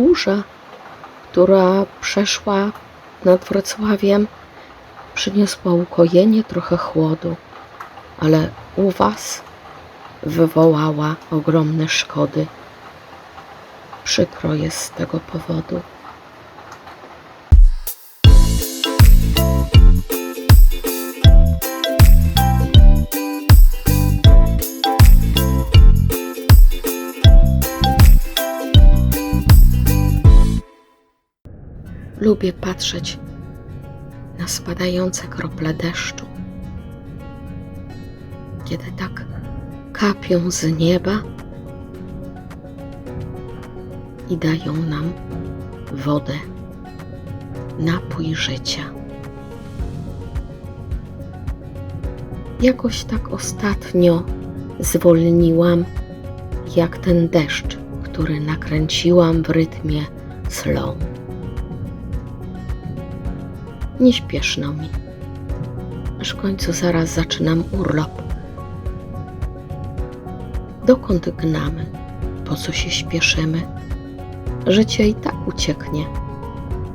burza, która przeszła nad Wrocławiem, przyniosła ukojenie, trochę chłodu, ale u Was wywołała ogromne szkody. Przykro jest z tego powodu. Lubię patrzeć na spadające krople deszczu. Kiedy tak kapią z nieba i dają nam wodę, napój życia. Jakoś tak ostatnio zwolniłam, jak ten deszcz, który nakręciłam w rytmie slow. Nie śpieszno mi, aż w końcu zaraz zaczynam urlop. Dokąd gnamy? Po co się śpieszymy? Życie i tak ucieknie,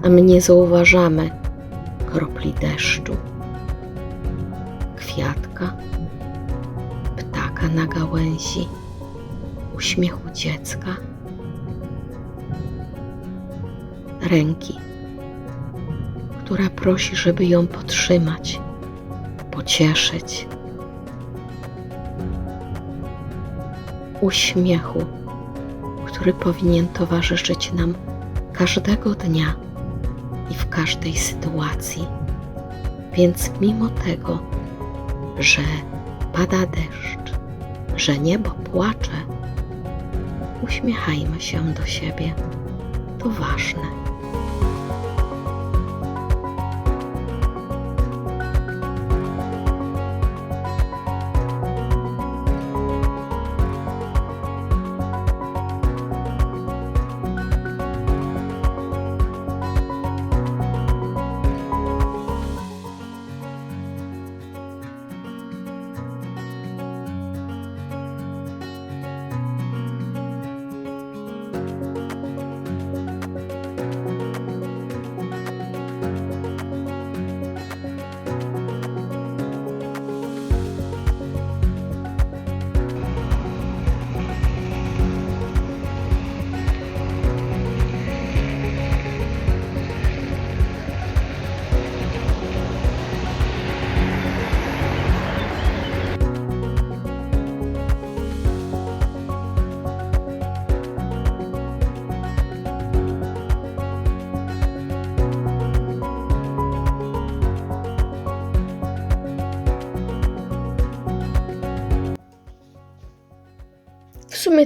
a my nie zauważamy. Kropli deszczu, kwiatka, ptaka na gałęzi, uśmiechu dziecka, ręki, która prosi, żeby ją podtrzymać, pocieszyć. Uśmiechu, który powinien towarzyszyć nam każdego dnia i w każdej sytuacji. Więc mimo tego, że pada deszcz, że niebo płacze, uśmiechajmy się do siebie. To ważne.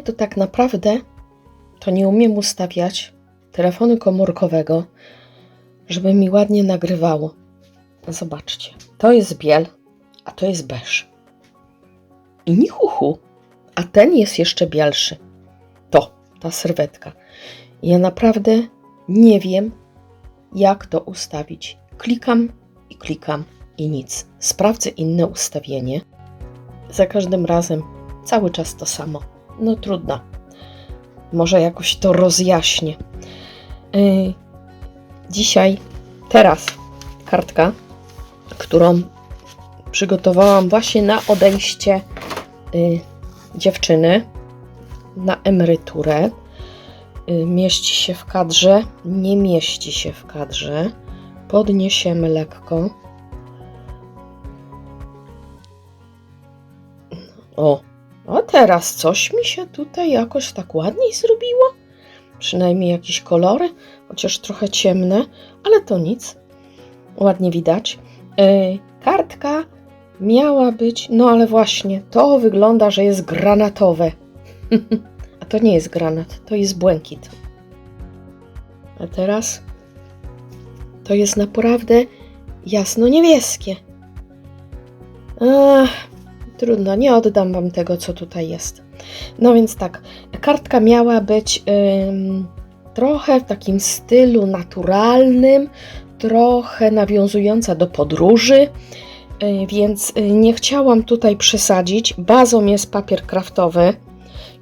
To tak naprawdę to nie umiem ustawiać telefonu komórkowego, żeby mi ładnie nagrywało. Zobaczcie, to jest biel, a to jest beż. I ni a ten jest jeszcze bielszy. To, ta serwetka. Ja naprawdę nie wiem, jak to ustawić. Klikam i klikam i nic. Sprawdzę inne ustawienie. Za każdym razem cały czas to samo. No trudno. Może jakoś to rozjaśnię. Yy, dzisiaj, teraz kartka, którą przygotowałam właśnie na odejście yy, dziewczyny na emeryturę. Yy, mieści się w kadrze, nie mieści się w kadrze. Podniesiemy lekko. O, a teraz coś mi się tutaj jakoś tak ładniej zrobiło. Przynajmniej jakieś kolory, chociaż trochę ciemne, ale to nic. Ładnie widać. Yy, kartka miała być, no ale właśnie, to wygląda, że jest granatowe. A to nie jest granat, to jest błękit. A teraz to jest naprawdę jasno-niebieskie. Ach, Trudno, nie oddam Wam tego, co tutaj jest. No więc tak, kartka miała być ym, trochę w takim stylu naturalnym, trochę nawiązująca do podróży, y, więc y, nie chciałam tutaj przesadzić. Bazą jest papier kraftowy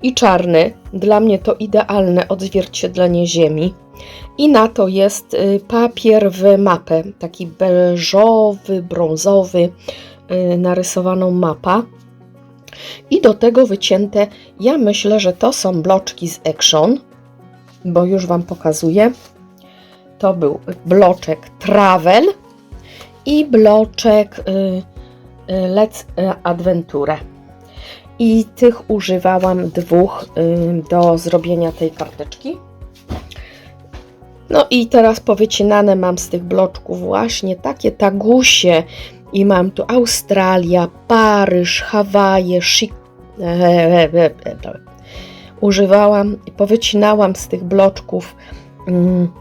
i czarny. Dla mnie to idealne odzwierciedlenie ziemi. I na to jest y, papier w mapę, taki beżowy, brązowy, narysowaną mapa. I do tego wycięte, ja myślę, że to są bloczki z Action, bo już Wam pokazuję. To był bloczek Travel i bloczek y, y, Let's Adventure. I tych używałam dwóch y, do zrobienia tej karteczki. No i teraz powycinane mam z tych bloczków właśnie takie tagusie i mam tu Australia, Paryż, Hawaje, Chi... Używałam i powycinałam z tych bloczków mm,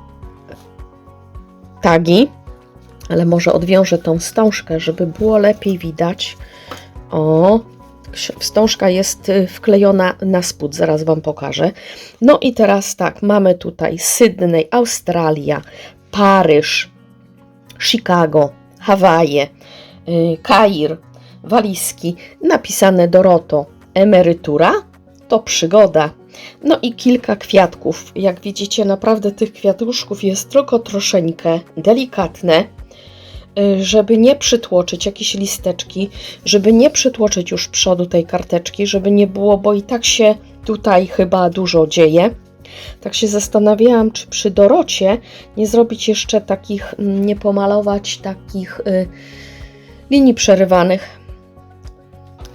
tagi, ale może odwiążę tą wstążkę, żeby było lepiej widać. O, wstążka jest y, wklejona na spód, zaraz Wam pokażę. No i teraz tak, mamy tutaj Sydney, Australia, Paryż, Chicago, Hawaje, Kair, walizki, napisane Doroto, emerytura to przygoda. No i kilka kwiatków. Jak widzicie, naprawdę tych kwiatuszków jest tylko troszeczkę delikatne, y, żeby nie przytłoczyć jakieś listeczki, żeby nie przytłoczyć już przodu tej karteczki, żeby nie było, bo i tak się tutaj chyba dużo dzieje. Tak się zastanawiałam, czy przy Dorocie nie zrobić jeszcze takich, mm, nie pomalować takich y, linii przerywanych,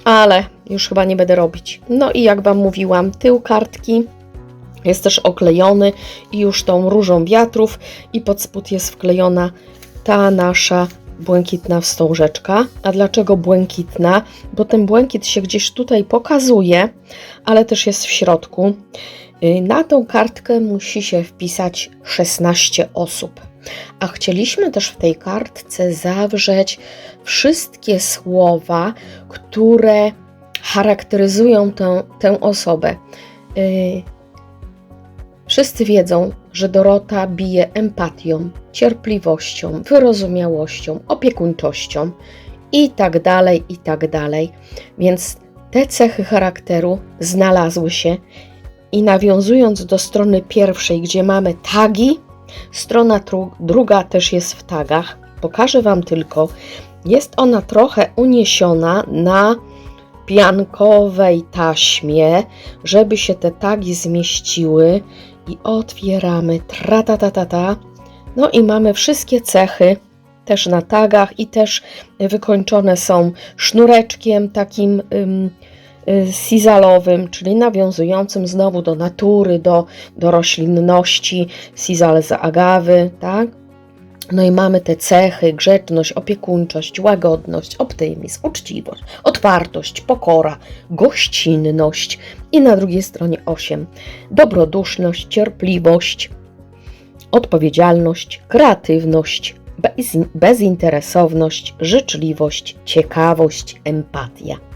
ale już chyba nie będę robić. No i jak Wam mówiłam, tył kartki jest też oklejony i już tą różą wiatrów i pod spód jest wklejona ta nasza błękitna wstążeczka. A dlaczego błękitna? Bo ten błękit się gdzieś tutaj pokazuje, ale też jest w środku. Y, na tą kartkę musi się wpisać 16 osób. A chcieliśmy też w tej kartce zawrzeć wszystkie słowa, które charakteryzują tę, tę osobę. Yy, wszyscy wiedzą, że Dorota bije empatią, cierpliwością, wyrozumiałością, opiekuńczością i tak dalej, i tak dalej. Więc te cechy charakteru znalazły się i nawiązując do strony pierwszej, gdzie mamy tagi, strona druga też jest w tagach. Pokażę Wam tylko, jest ona trochę uniesiona na piankowej taśmie, żeby się te tagi zmieściły i otwieramy tra ta ta ta ta. No i mamy wszystkie cechy też na tagach i też wykończone są sznureczkiem takim sizalowym, czyli nawiązującym znowu do natury, do, do roślinności, sizal z agawy, tak? No i mamy te cechy: grzeczność, opiekuńczość, łagodność, optymizm, uczciwość, otwartość, pokora, gościnność. I na drugiej stronie 8. Dobroduszność, cierpliwość, odpowiedzialność, kreatywność, bez, bezinteresowność, życzliwość, ciekawość, empatia.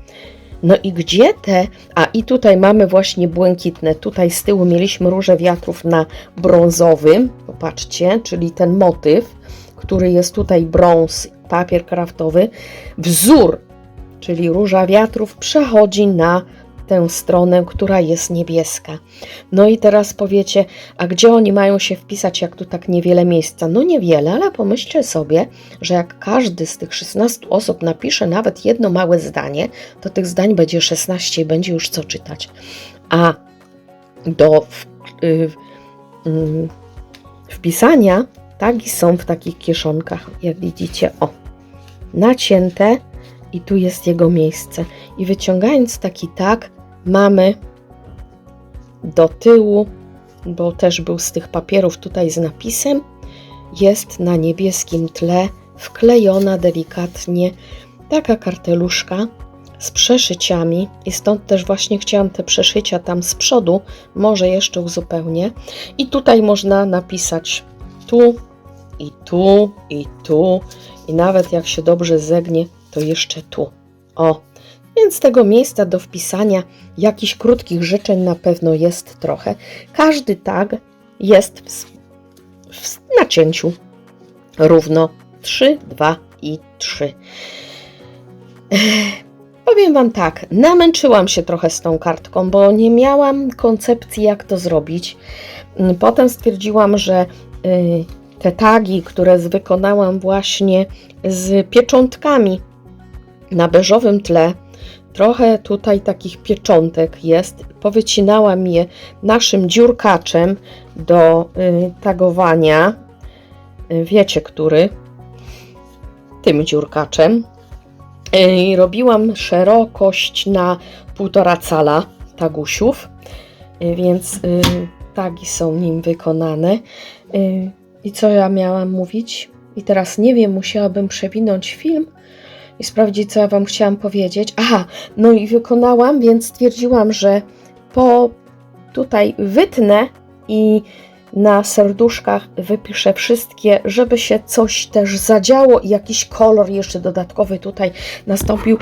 No i gdzie te, a i tutaj mamy właśnie błękitne, tutaj z tyłu mieliśmy róże wiatrów na brązowym, popatrzcie, czyli ten motyw, który jest tutaj brąz, papier kraftowy, wzór, czyli róża wiatrów przechodzi na tę stronę, która jest niebieska. No i teraz powiecie, a gdzie oni mają się wpisać, jak tu tak niewiele miejsca? No niewiele, ale pomyślcie sobie, że jak każdy z tych 16 osób napisze nawet jedno małe zdanie, to tych zdań będzie 16 i będzie już co czytać. A do y, y, wpisania tagi są w takich kieszonkach, jak widzicie, o, nacięte i tu jest jego miejsce. I wyciągając taki tag, mamy do tyłu, bo też był z tych papierów tutaj z napisem, jest na niebieskim tle wklejona delikatnie taka karteluszka z przeszyciami i stąd też właśnie chciałam te przeszycia tam z przodu, może jeszcze uzupełnię. I tutaj można napisać tu i tu i tu i nawet jak się dobrze zegnie, to jeszcze tu. O, więc tego miejsca do wpisania jakichś krótkich życzeń na pewno jest trochę. Każdy tag jest w, w nacięciu równo 3, 2 i 3. Powiem Wam tak, namęczyłam się trochę z tą kartką, bo nie miałam koncepcji, jak to zrobić. Mm, Potem stwierdziłam, że y, te tagi, które wykonałam właśnie z pieczątkami na beżowym tle, trochę tutaj takich pieczątek jest. Powycinałam je naszym dziurkaczem do y, tagowania. Y, Wiecie, który? Tym dziurkaczem. I robiłam szerokość na półtora cala tagusiów, y, więc y, tagi są nim wykonane. Y, I co ja miałam mówić? I teraz nie wiem, musiałabym przewinąć film i sprawdzić, co ja Wam chciałam powiedzieć. Aha, no i wykonałam, więc stwierdziłam, że po tutaj wytnę i na serduszkach wypiszę wszystkie, żeby się coś też zadziało i jakiś kolor jeszcze dodatkowy tutaj nastąpił.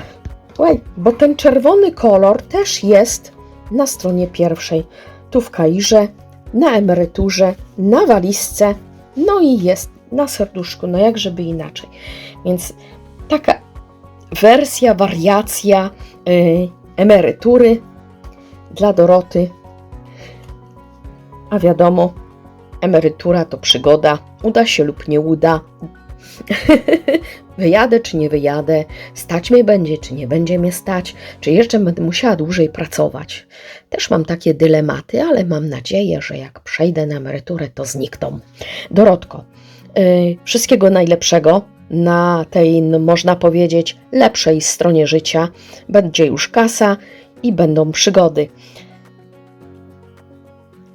Oj, bo ten czerwony kolor też jest na stronie pierwszej. Tu w Kairze, na emeryturze, na walizce, no i jest na serduszku, no jak żeby inaczej. Więc taka wersja, wariacja y, emerytury dla Doroty. A wiadomo, emerytura to przygoda, uda się lub nie uda. wyjadę czy nie wyjadę, stać mnie będzie czy nie będzie mnie stać, czy jeszcze będę musiała dłużej pracować. Też mam takie dylematy, ale mam nadzieję, że jak przejdę na emeryturę, to znikną. Dorotko, yy, wszystkiego najlepszego na tej, no, można powiedzieć, lepszej stronie życia. Będzie już kasa i będą przygody.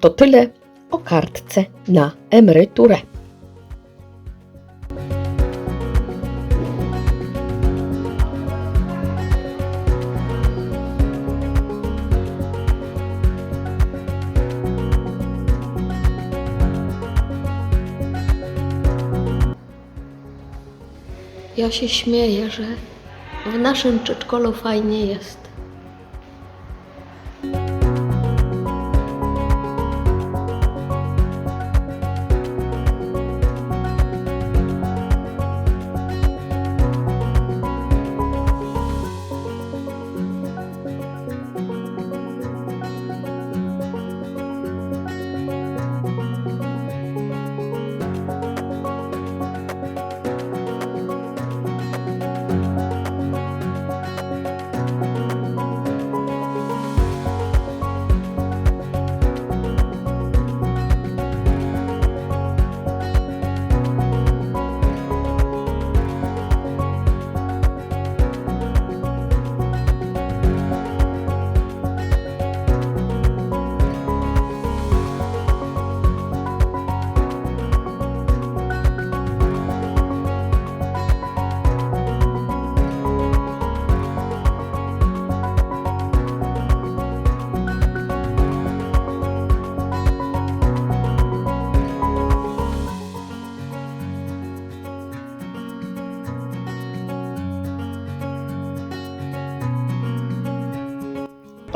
To tyle o kartce na emeryturę. Ja się śmieję, że w naszym przedszkolu fajnie jest.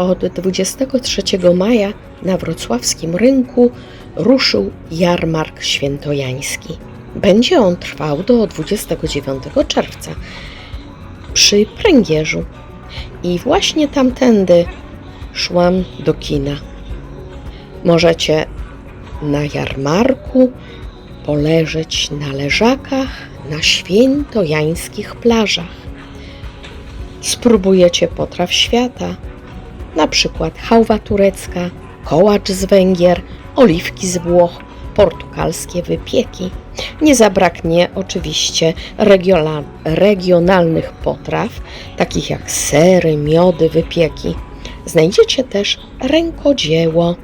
Od 23 maja na wrocławskim rynku ruszył jarmark świętojański. Będzie on trwał do 29 czerwca przy pręgierzu. I właśnie tamtędy szłam do kina. Możecie na jarmarku poleżeć na leżakach na świętojańskich plażach. Spróbujecie potraw świata, przykład chałwa turecka, kołacz z Węgier, oliwki z Włoch, portugalskie wypieki. Nie zabraknie oczywiście regionalnych potraw, takich jak sery, miody, wypieki. Znajdziecie też rękodzieło.